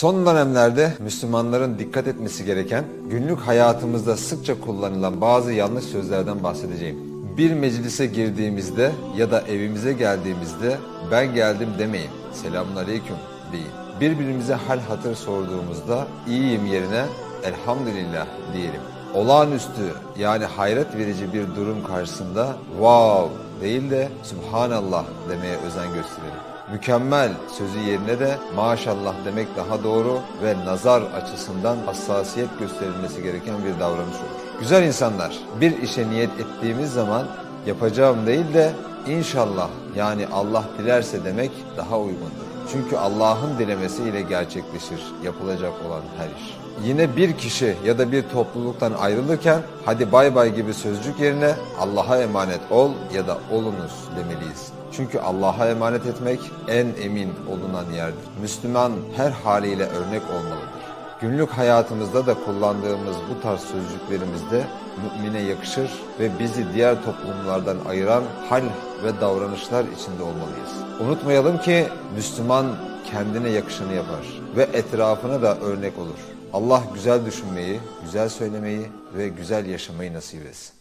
Son dönemlerde Müslümanların dikkat etmesi gereken günlük hayatımızda sıkça kullanılan bazı yanlış sözlerden bahsedeceğim. Bir meclise girdiğimizde ya da evimize geldiğimizde ben geldim demeyin. Selamun aleyküm deyin. Birbirimize hal hatır sorduğumuzda iyiyim yerine elhamdülillah diyelim. Olağanüstü yani hayret verici bir durum karşısında wow değil de subhanallah demeye özen gösterelim. Mükemmel sözü yerine de maşallah demek daha doğru ve nazar açısından hassasiyet gösterilmesi gereken bir davranış olur. Güzel insanlar bir işe niyet ettiğimiz zaman yapacağım değil de inşallah yani Allah dilerse demek daha uygundur. Çünkü Allah'ın dilemesiyle gerçekleşir yapılacak olan her iş. Yine bir kişi ya da bir topluluktan ayrılırken hadi bay bay gibi sözcük yerine Allah'a emanet ol ya da olunuz demeliyiz. Çünkü Allah'a emanet etmek en emin olunan yerdir. Müslüman her haliyle örnek olmalıdır. Günlük hayatımızda da kullandığımız bu tarz sözcüklerimizde mümine yakışır ve bizi diğer toplumlardan ayıran hal ve davranışlar içinde olmalıyız. Unutmayalım ki Müslüman kendine yakışanı yapar ve etrafına da örnek olur. Allah güzel düşünmeyi, güzel söylemeyi ve güzel yaşamayı nasip etsin.